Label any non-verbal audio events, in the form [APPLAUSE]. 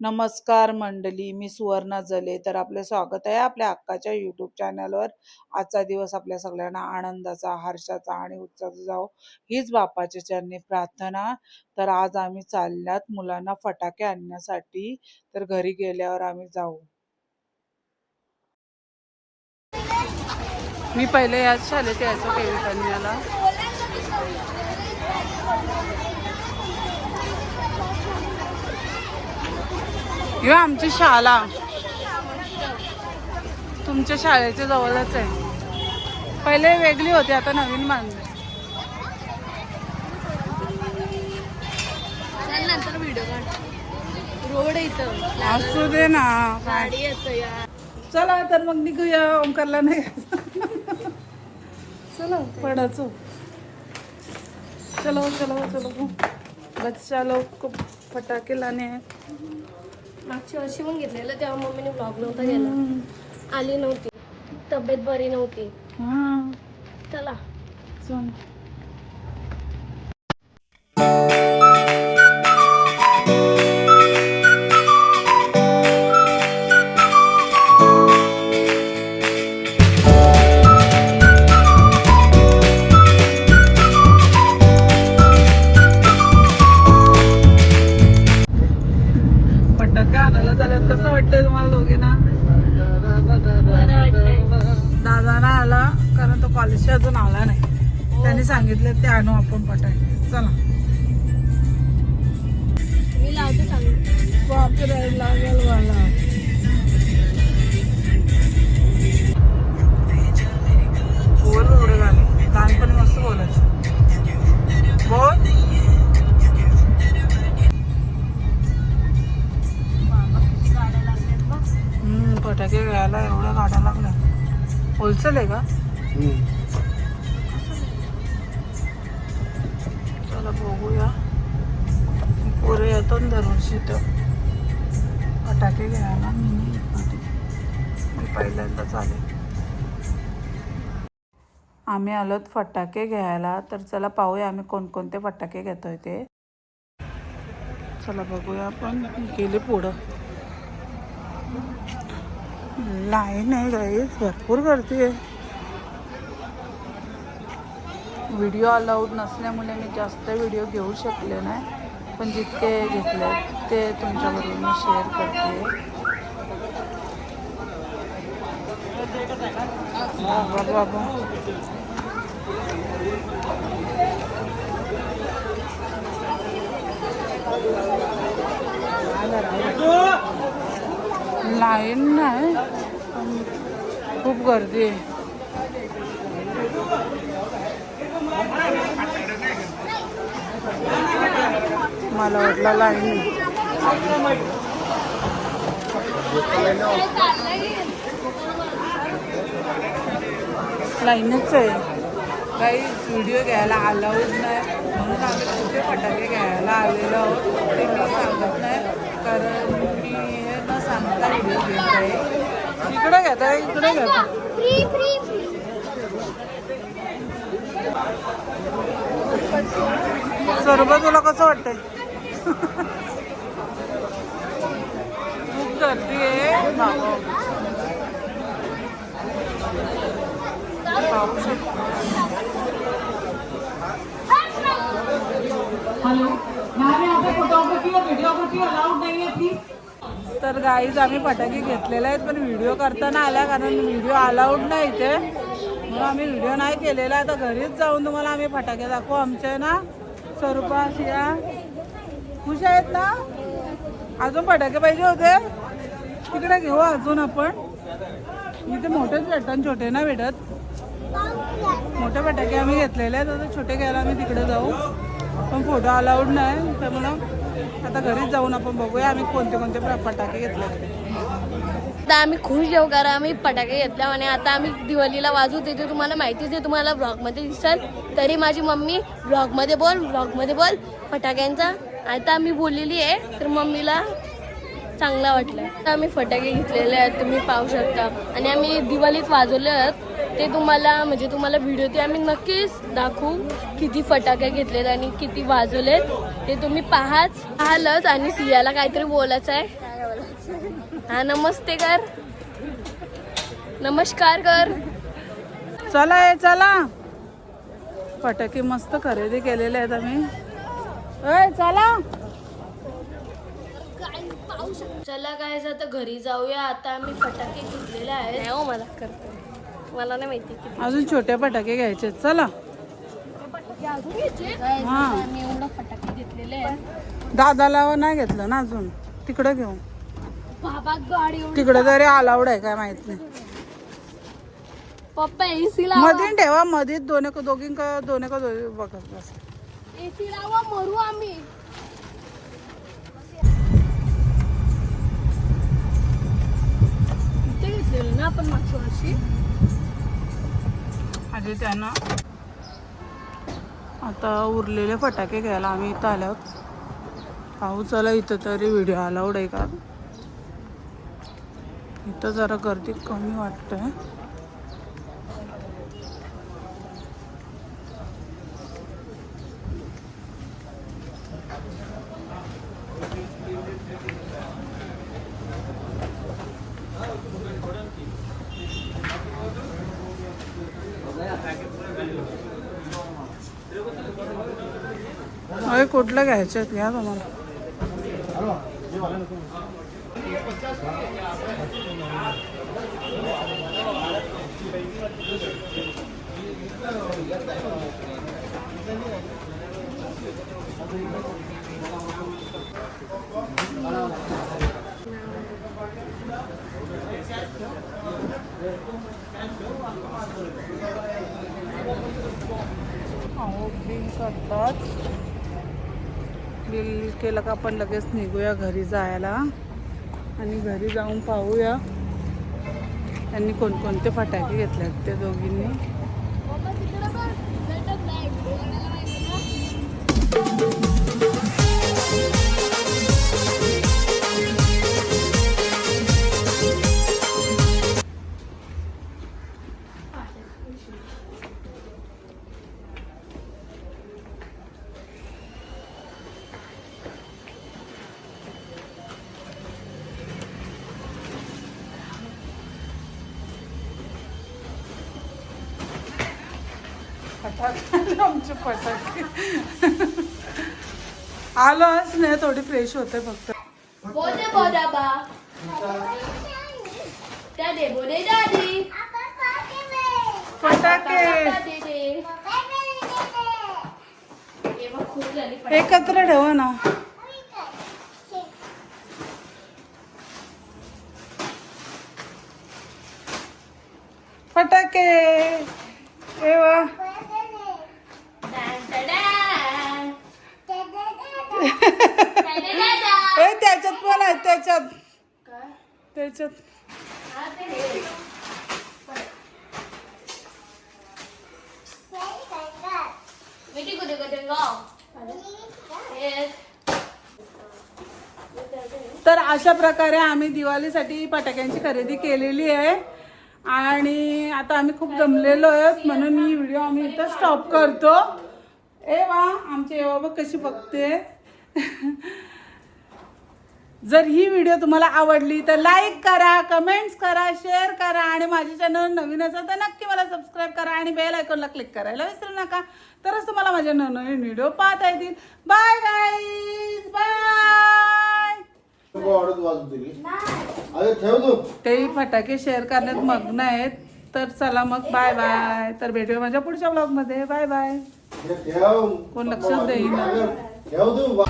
नमस्कार मंडळी मी सुवर्णा जले. तर आपले स्वागत आहे आपल्या हक्काच्या यूट्यूब चॅनलवर आजचा दिवस आपल्या सगळ्यांना आनंदाचा हर्षाचा आणि उत्साहाचा जाओ हीच बापाच्या चरणी प्रार्थना. तर आज आम्ही चालल्यात मुलांना फटाके आणण्यासाठी. तर घरी गेल्यावर आम्ही जाऊ. मी पहिले याच शाळेत यायचो केवी ह्यो आमची शाळा. तुमच्या शाळेच्या जवळच आहे. पहिले वेगळी होती आता नवीन बांधली असू दे ना. या. चला तर मग निघूया. ओंकारला नाही. चलो पडाचो चलो. चलो चलो बच्चा लोग को फटाके लाने हैं मागच्या वर्षी पण घेतलेलं तेव्हा मम्मीने ब्लॉग नव्हता गेला आली नव्हती. तब्येत बरी नव्हती. हाँ. चला. तो कॉलेजच्या अजून आला नाही. त्यांनी सांगितलं ते आणू आपण फटाके चला. मी लावते लागेल मला. बोल एवढे गाणे. लहानपणी मस्त बोलायचं. बोल. हम्म, फटाके घ्यायला एवढ्या गाड्या लागल्या होलसेल आहे का? चला बघूया. पोरे येतो ना दरवर्षी तर फटाके घ्यायला मी नाही पहिल्यांदा चालेल. आम्ही आलोत फटाके घ्यायला. तर चला पाहूया आम्ही कोणकोणते फटाके घेतोय ते. चला बघूया आपण. गेले पुढं. लाईन आहे गाईस. भरपूर गर्दी आहे. व्हिडिओ अलाउड नसल्यामुळे मी जास्त व्हिडिओ घेऊ शकले नाही. पण जितके घेतले ते तुमच्याबरोबर मी शेअर करते. बाबा बाबा लाईन नाही पण खूप गर्दी आहे. मला वाटलं लाईन आहे. लाईनच आहे. काही व्हिडिओ घ्यायला अलाउड नाही. म्हणून आम्ही कुठे फटाके घ्यायला आलेलो आहोत ते मी सांगत नाही. कारण मी हे न सांगता व्हिडिओ घेत आहे. इकडे घेत आहे इकडे घेत. सर्व तुला कसं वाटतंय? खूप गर्दी आहे पाहू शकतो. तर गाईज आम्ही फटाके घेतलेले आहेत पण व्हिडिओ करताना आल्या कारण व्हिडिओ अलाउड नाही ते म्हणून आम्ही व्हिडिओ नाही केलेला आता घरीच जाऊन तुम्हाला आम्ही फटाके दाखवू. आमचे ना स्वरूपा शिया खुश आहेत ना? अजून फटाके पाहिजे होते? तिकडे घेऊ अजून आपण. इथे मोठेच भेटतात छोटे ना भेटत मोठे फटाके आम्ही घेतलेले आहेत. आता छोटे घ्यायला आम्ही तिकडे जाऊ. पण फोटो अलाउड नाही. त्यामुळं आता घरीच जाऊन आपण बघूया आम्ही कोणते कोणते फटाके घेतले आता आम्ही खुश येऊ कारण आम्ही फटाके घेतल्या आणि आता आम्ही दिवाळीला वाजवू ते तुम्हाला माहितीच आहे तुम्हाला ब्लॉगमध्ये दिसाल तरी माझी मम्मी ब्लॉगमध्ये बोल ब्लॉगमध्ये बोल फटाक्यांचा. आता आम्ही बोललेली आहे तर मम्मीला चांगला वाटलं. आता आम्ही फटाके घेतलेले आहेत तुम्ही पाहू शकता. आणि आम्ही दिवाळीत वाजवले आहेत. ते तुम्हाला म्हणजे तुम्हाला व्हिडिओ ते आम्ही नक्कीच दाखवू किती फटाके घेतलेत आणि किती वाजवलेत. ते तुम्ही पाहाच पाहालच आणि सियाला काहीतरी बोलायचं आहे. हा नमस्ते कर. नमस्कार कर. चला ये चला. फटाके मस्त खरेदी केलेले आहेत आम्ही. चला. चला काय आता घरी जाऊया. आता आम्ही फटाके घेतलेले आहेत. नाही हो मला करतो. मला नाही माहिती किती. अजून छोटे फटाके घ्यायचे आहेत. चला. हा. आम्ही एवढं फटाके घेतलेले आहेत दादाला नाही घेतलं ना अजून. तिकडं घेऊ. बाबा गाडी तिकडं तरी अलाउड आहे काय माहीत नाही. पप्पा एसी मध्ये ठेवा मध्ये दोन दोघी का दोन का दोघी बघत बस. एसी लावा मरू आम्ही. इथे घेतलेलं ना आपण मागच्या वर्षी? आधी त्यांना आता उरलेले फटाके घ्यायला आम्ही इथं आल्यात पाहू चला इथं तरी व्हिडिओ अलाउड आहे का? इथं जरा गर्दी कमी वाटतंय. कुठलं घ्यायचं घ्या तुम्हाला. अहो बिल करतात. बिल केलं का आपण लगेच निघूया घरी जायला. आणि घरी जाऊन पाहूया. त्यांनी कोणकोणते फटाके आहेत ते दोघींनी. [LAUGHS] आमचे फटाके. आलोच नाही थोडी फ्रेश होते फक्त. बोले त्या दे बोले दादी. फटाके. एकत्र ठेवा ना. फटाके ए वा डॅन, डॅन. डॅन. ए त्याच्यात पण आहे त्याच्यात काय? त्याच्यात तर अशा प्रकारे आम्ही दिवाळीसाठी फटाक्यांची खरेदी केलेली आहे. आणि आता आम्ही खूप जमलेलो आहोत म्हणून ही व्हिडिओ आम्ही इथं स्टॉप करतो. ए वा आमची ए बाबा कशी बघते. जर ही व्हिडिओ तुम्हाला आवडली तर लाईक करा कमेंट्स करा शेअर करा आणि माझी चॅनल नवीन असेल तर नक्की मला सबस्क्राईब करा आणि बेल आयकॉनला क्लिक करायला विसरू नका. तरच तुम्हाला माझे नवनवीन व्हिडिओ पाहता येतील. बाय गाईज बाय तू. तेही फटाके शेअर करण्यात मग्न आहेत. तर चला मग बाय बाय तर भेटूया माझ्या पुढच्या ब्लॉगमध्ये बाय बाय कोण लक्षच देईना. ठेव तू.